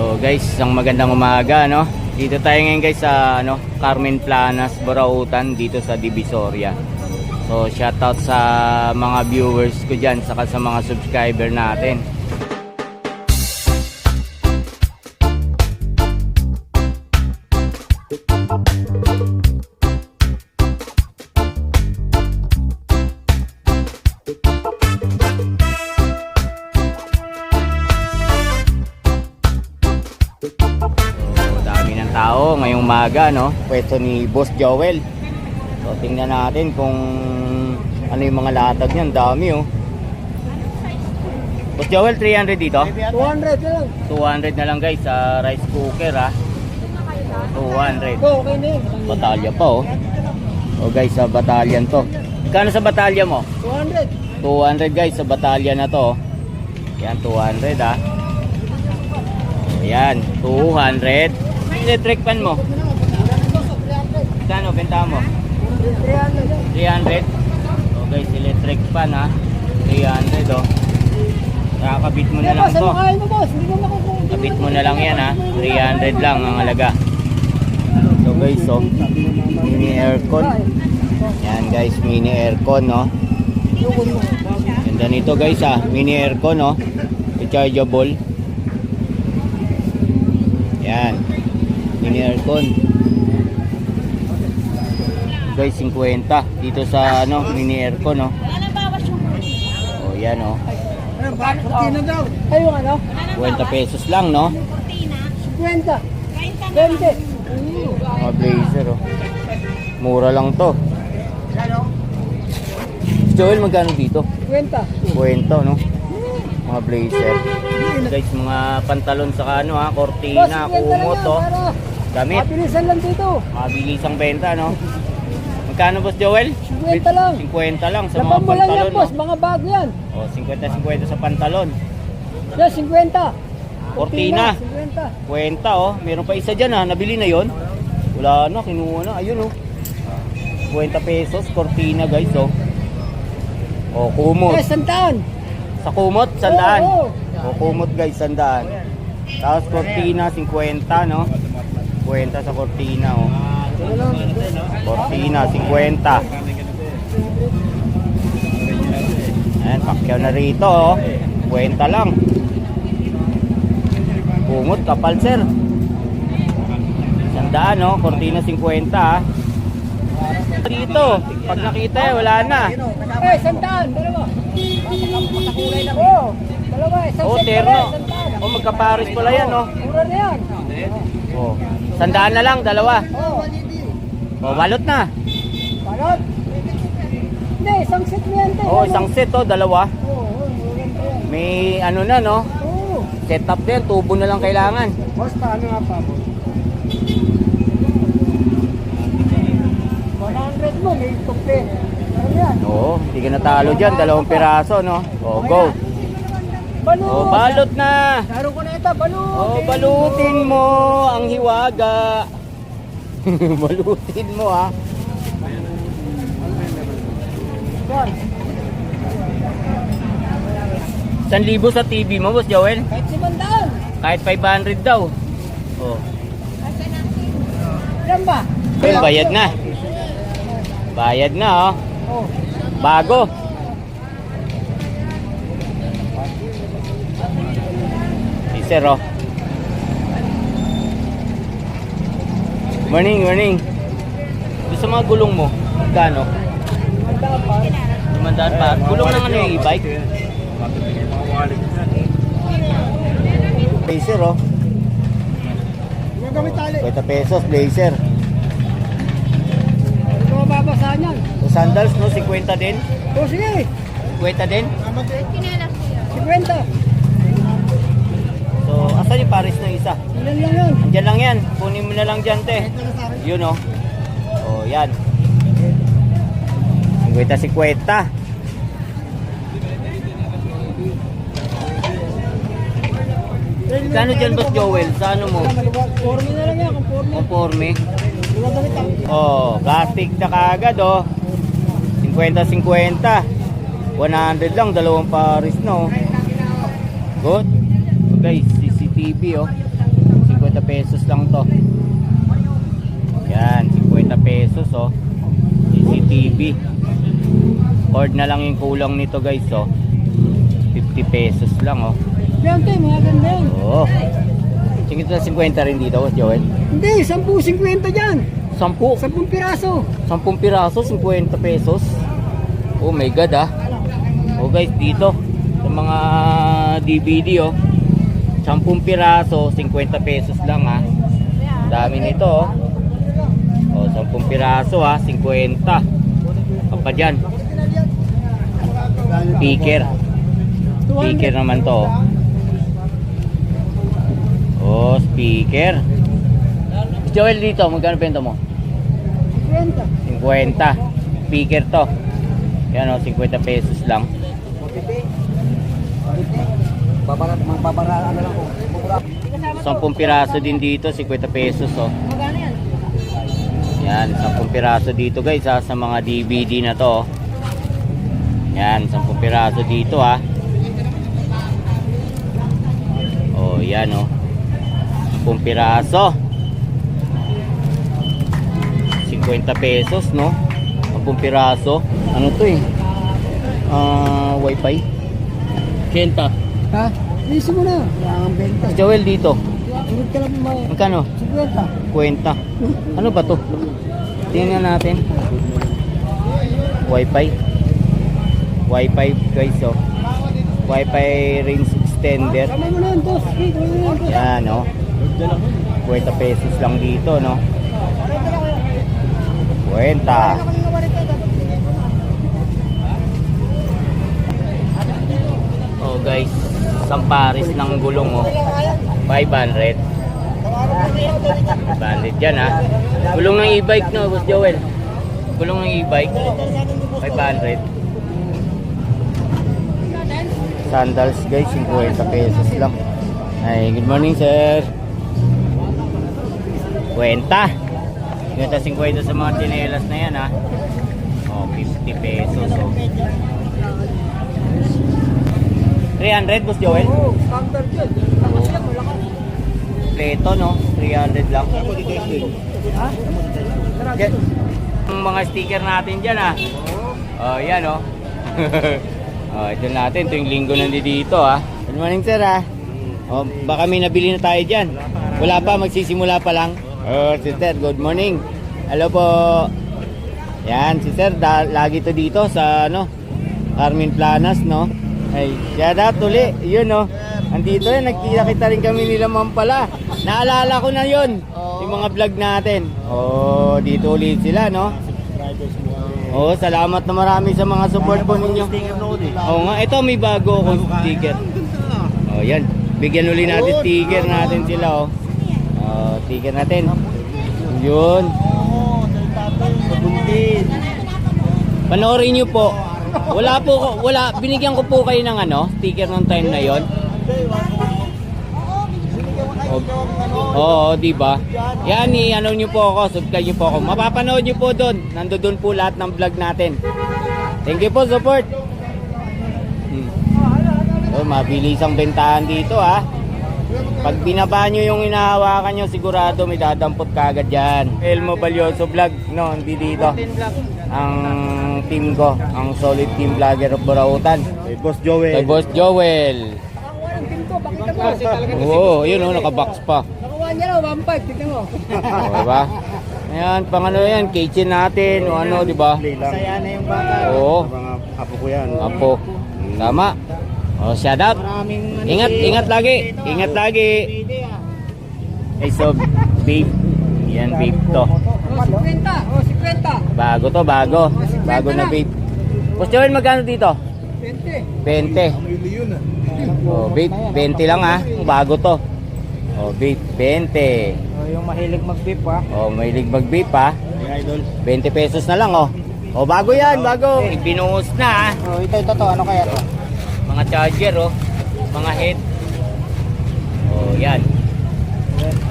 So guys, isang magandang umaga no. Dito tayo ngayon guys sa ano, Carmen Planas, Borautan dito sa Divisoria. So shoutout sa mga viewers ko diyan saka sa mga subscriber natin. Tao ngayong umaga, no? Pwesto ni Boss Joel. So, tingnan natin kung ano yung mga latag niyan. Dami, oh. Boss Joel, 300 dito? 200 na lang. 200 na lang guys sa rice cooker, ha? 200. Go, okay na. Batalya pa, oh. Oh guys, sa batalyan to. Kano sa batalya mo? 200. 200 guys sa batalya na to. Yan, 200 ha. Yan, 200. Electric fan mo. Kano benta mo? 300 lang. 300. So guys, electric fan ha. 300 oh. Kakabit mo na lang to. Kabit mo na lang yan ha. 300 lang ang halaga. So guys, oh. Mini aircon. Yan guys, mini aircon no. Ganda nito guys ah, mini aircon no. Rechargeable. Yan. Mini aircon. Guys, 50 dito sa ano, mini aircon no. Oh, yan oh. Ayun, bakit na daw? Ay, yung ano? 50 pesos lang no. 50. 20. Mga blazer oh. Mura lang to. Joel, magkano dito? 50. Kwento, no? Mga blazer. Guys, mga pantalon sa ano ha, 50 lang kumot, oh. Damit. Mabilisan lang dito. Mabilisang benta, no? Magkano, Boss Joel? 50 lang. 50 lang sa mga Laban mo lang yan, pantalon, boss. no? Mga bago yan. Oh, 50-50 sa pantalon. Yan, 50. Cortina. 50. Kwenta, oh. Meron pa isa dyan, ha? Nabili na yon. Wala na, kinuha na. Ayun, oh. 50 pesos, cortina, guys, oh. Oh, kumot. Eh, santaan. Sa kumot, sandaan. Oo, O kumot guys, sandaan. Tapos cortina, 50, no? 50 sa cortina, oh. Cortina, 50. Ayan, pakyaw na rito, oh. 50 lang. Kumot, kapal, sir. Sandaan, no? Cortina, 50, ah. Dito, pag nakita, eh, wala na. Eh, santaan. Dalawa. Makakulay lang. Oo. Dalawa. Isang Oh, terno. Oh, magkapares pala yan, no? Mura na yan. Oh. Sandaan na lang, dalawa. Oo. Oh, balot na. Balot. Hindi, isang set mo yan. te. Oh, isang set, oh, dalawa. Oo, oo. May ano na, no? Oo. Setup din, tubo na lang kailangan. Boss, paano nga pa, boss? 100 mo, may tupi. Ano yan? Oo, hindi ka natalo dyan, dalawang piraso, no? Oh, go. Balot! Oh, balot na. Laro ko na ito, balot! Oh, balutin mo ang hiwaga. balutin mo, ha? Yan. 1,000 sa TV mo, Boss Joel? Kahit si Bandaan. Kahit 500 daw. Oh. Yan ba? Yun, bayad na. Bayad na, oh. Oh. Bago. Sir, oh. Morning, morning. Gusto mga gulong mo? Magkano? Limandaan pa. Gulong ng ano yung e-bike? Blazer, oh. Gagamit tali. 20 pesos, blazer. Hindi ko mababasahan yan. So, sandals, no? 50 din? O sige, 50 din? 50. So, asan yung pares na isa? Ilan lang yun? Diyan lang yan. Kunin mo na lang dyan, te. Yun, oh. Oh, yan. 50-50. Kano dyan, Boss Joel? Sa ano mo? Forme na lang yan. Conforme? Ang Oh, plastic na kagad, oh. 50-50. 100 lang, dalawang pares, no? Good. So, guys, CCTV, oh. pesos lang to. Yan, 50 pesos oh. CCTV. Cord na lang yung kulang nito guys oh. 50 pesos lang oh. Yan tayo, mga ganda yan. Oo. Sige ito 50 rin dito, Joel. Hindi, 10-50 dyan. 10. 10 piraso. 10 piraso, 50 pesos. Oh my god ah. Oh guys, dito sa mga DVD oh. 10 piraso, 50 pesos lang ah. Dami nito oh. Oh, 10 piraso ah, 50. Apa dyan? Speaker. Speaker naman to oh. Oh, speaker. Joel dito, magkano benta mo? 50. 50. Speaker to. Yan o, 50 pesos lang. Babara, magbabara, ano lang ko. Bubura. 10 piraso din dito, 50 pesos oh. Magkano yan? Yan, 10 piraso dito guys ha, sa mga DVD na to. oh. Yan, 10 piraso dito ha. Oh, yan oh. 10 piraso. 50 pesos no. 10 piraso. Ano to eh? Ah, wifi. Kenta. Ha? Isin mo na. Wala kang benta. Joel dito. Huwag ka lang mga Magkano? 50. Kwenta. Ano ba to? Tingnan natin. Wi-Fi. Wi-Fi guys oh. Wi-Fi range extender. Kamay mo na yan, boss. Mo yan, oh. 50 pesos lang dito no. Kwenta. Oh guys, Samparis ng gulong oh. 500. 500 yan ha. Gulong ng e-bike no, Boss Joel. Gulong ng e-bike. 500. Sandals guys, 50 pesos lang. Ay, good morning sir. Kwenta. Kwenta 50 sa mga tinelas na yan ha. Oh, 50 pesos oh. 300 Boss Joel? Oo, counter yun. Tapos yan, wala ka. Pleto no, 300 lang. Ha? Yan. Ang mga sticker natin dyan ah. Oh, yan oh. oh, ito natin, ito yung linggo nandito dito ah. Good morning sir ah. Oh, baka may nabili na tayo dyan. Wala pa, magsisimula pa lang. Oh, si sir, good morning. Hello po. Yan, si sir, da- lagi to dito sa ano, Carmen Planas, no? Ay, shout out uli, yun no. Andito yan, nagkita kita rin kami nila ma'am pala. Naalala ko na yun, yung mga vlog natin. Oh, dito ulit sila, no? Oh, salamat na marami sa mga support po ninyo. Oo nga, ito may bago akong sticker. Oh, yan. Bigyan uli natin sticker natin sila, oh. Oh, sticker natin. Yun. Panoorin nyo po. Wala po, wala, binigyan ko po kayo ng ano, sticker nung time na yon. Oo, di ba? Yan, i ano nyo po ako, subscribe nyo po ako. Mapapanood nyo po doon. Nandoon po lahat ng vlog natin. Thank you po, support. Hmm. Oh, mabilis ang bentahan dito ha. Pag binaba nyo yung inahawakan nyo, sigurado may dadampot kagad dyan. Elmo Balyoso Vlog, no, hindi dito. Ang team ko, ang solid team vlogger of Borautan. Hey, Boss Joey. Kay Boss Joel. Oo, yun oh, nakabox pa. Nakuha niya raw, 1.5, tignan mo. Oh, diba? Ayan, pang ano yan, kitchen natin, o ano, di ba? Play lang. Saya na yung bata. Oo, Mga apo ko yan. apo. Tama. Oh, shout out. Ano Ingat, ingat lagi. Ingat lagi. Ay, so, vape. Yan, vape to. Oh, 50. Oh, 50. Bago to, bago. Bago na vape. Boss Joel, magkano dito? 20. 20. Oh, vape, 20 lang ha. Bago to. Oh, vape, 20. Oh, yung mahilig mag-beep ha. Oh, may mag-vape ha. Hey, idol. 20 pesos na lang oh. Oh, bago yan, bago. Binuhos na ah. Oh, ito, ito, ito. Ano kaya to? Mga charger oh. Mga head. Oh, yan.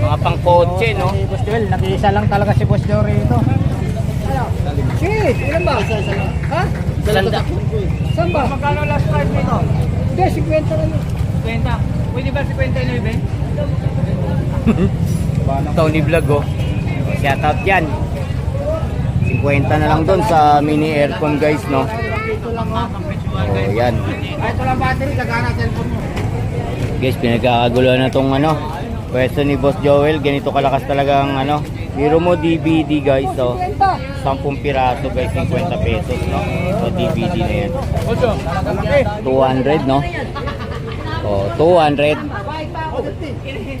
Mga pangkotse no. Si Boss Joel, nag-iisa lang talaga si Boss Jory ito. Shit, ilan ba? Ha? Sanda. Saan ba? Magkano last price nito? Hindi, 50 lang yun. 50. Pwede ba 59? Tony Vlog oh. Shout out dyan. 50 na lang doon sa mini aircon guys no. Oh, yan. Ay, ito lang battery, gagana cellphone mo. Guys, pinagkakaguluhan na tong ano. Pwesto ni Boss Joel, ganito kalakas talaga ang ano. Biro mo DVD guys, so 10 piraso guys, 50 pesos, no? So DVD na yan. 200, no? Oh, 200. 150.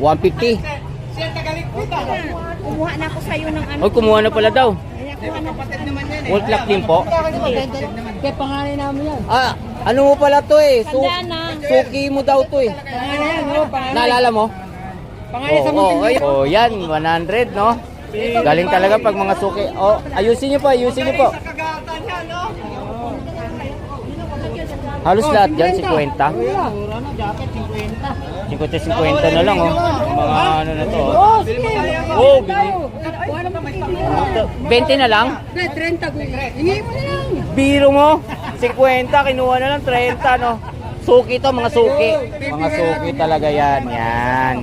Kumuha na ako sa'yo ng ano. Oy, kumuha na pala daw. Eh. Wall clock din po. Kaya pangalan namin yan. Ah, ano mo pala to eh? Su Tandaan na. suki mo daw to eh. Pangalan yan, no? Pangalan. Naalala mo? Pangalan sa Oh, mga oh, oh, yan, 100, no? Galing talaga pag mga suki. Oh, ayusin niyo po, ayusin niyo po. Yan, no? Halos lahat dyan, 50. Mura na, jacket, 50. 50-50 na lang, oh. Mga ano na to, oh. Oh. Oh, bili. Kuha na ba may pangalan? 20 na lang? 30 ko. Hingi mo na lang. Biro mo? 50, kinuha na lang 30, no? Suki to, mga suki. Mga suki talaga yan, yan.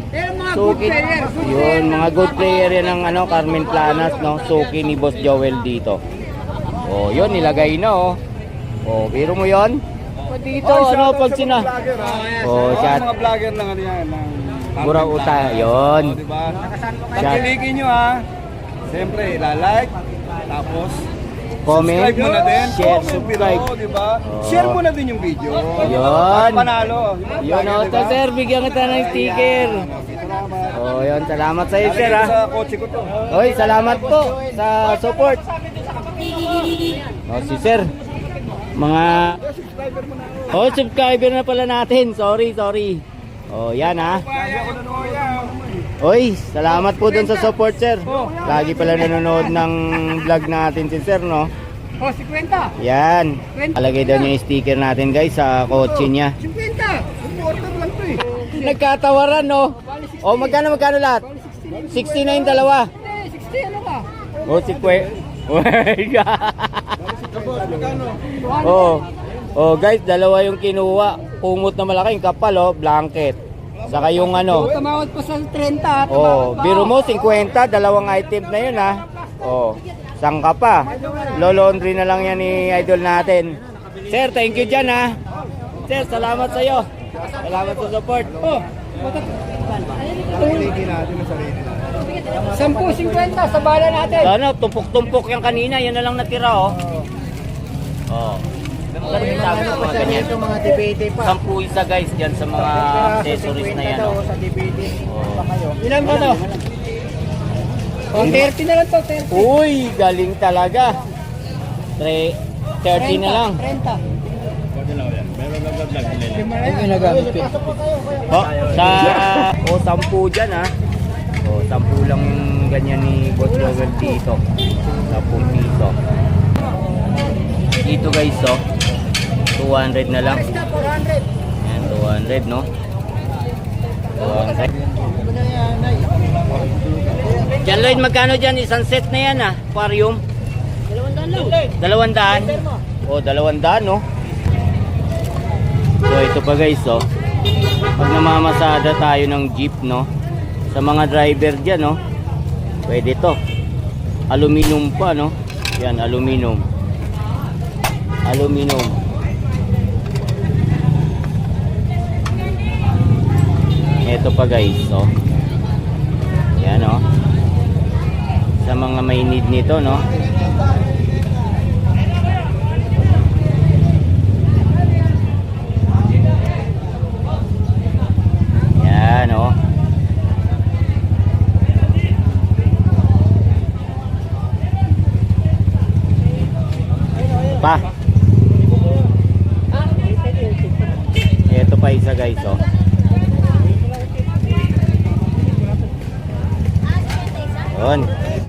Suki, yun, mga good player yan ng ano, Carmen Planas, no? Suki ni Boss Joel dito. Oh, yun, nilagay na, oh. Oh, biro mo yon? Dito, ano, pag sina... Oh, chat. Mga vlogger lang ano yan. ng- Mura uta, yun. Oh, diba? Chat. Tangkilikin nyo ha. Siyempre, ilalike. Tapos, Comment, subscribe mo na din. share, Comment subscribe. below, diba? Oo. Share mo na din yung video. Yun. Panalo. Yun, oh, to, sir, bigyan kita ng sticker. Salamat. Oh, yun, salamat sa iyo, sir, ha. ko Sa kotse ko to. Oy, salamat po sa support. Oh, si sir. Mga Oh, subscriber na pala natin. Sorry, sorry. Oh, yan ha. Oy, salamat po dun sa support, sir. Lagi pala nanonood ng vlog natin si sir, no? Oh, 50. Yan. Alagay daw niya yung sticker natin, guys, sa kotse niya. 50. Order lang to eh. Nagkatawaran, no? Oh, magkano, magkano lahat? 69 dalawa. Eh, 60 ano ka? Oh, si Kwe. oh. Oh, guys, dalawa yung kinuha. Pungot na malaking kapal, oh, blanket. Saka yung ano. Tumawad pa sa 30. ah. Oh, biro mo 50, dalawang item na yun, ha. Oh, sangka pa. Lolondry na lang yan ni idol natin. Sir, thank you dyan, ha. Sir, salamat sa iyo. Salamat sa support. Oh, Sampu 50 sa bala natin. Ano, tumpok-tumpok yung kanina, yan na lang natira, oh. Oh. Yung sabi ko, mga ganyan. Ito mga DVD pa. Sampu isa guys dyan sa mga accessories na yan. Oh. sa DVD. Oh. Ilan ba to? Oh, 30 na lang to, 30. Uy, galing talaga. Tre 30 na lang. 30. Ang ginagamit ko. Oh, sa o sampu dyan ha. O, sampu lang yung ganyan ni Boss Joel dito. Sampung piso. Dito guys, oh. 200 na lang. Yan, 200 no? 200. Diyan Lloyd, magkano dyan? Isang set na yan ah. Aquarium. Dalawang daan. O, dalawang daan no? So, ito pa guys oh. Pag namamasada tayo ng jeep no? Sa mga driver dyan no? Pwede to. Aluminum pa no? Yan, aluminum. Aluminum. Ito pa guys, oh. Yan, oh. Sa mga may need nito, no? Yan, oh. Pa. Ito pa isa guys, oh. Yun.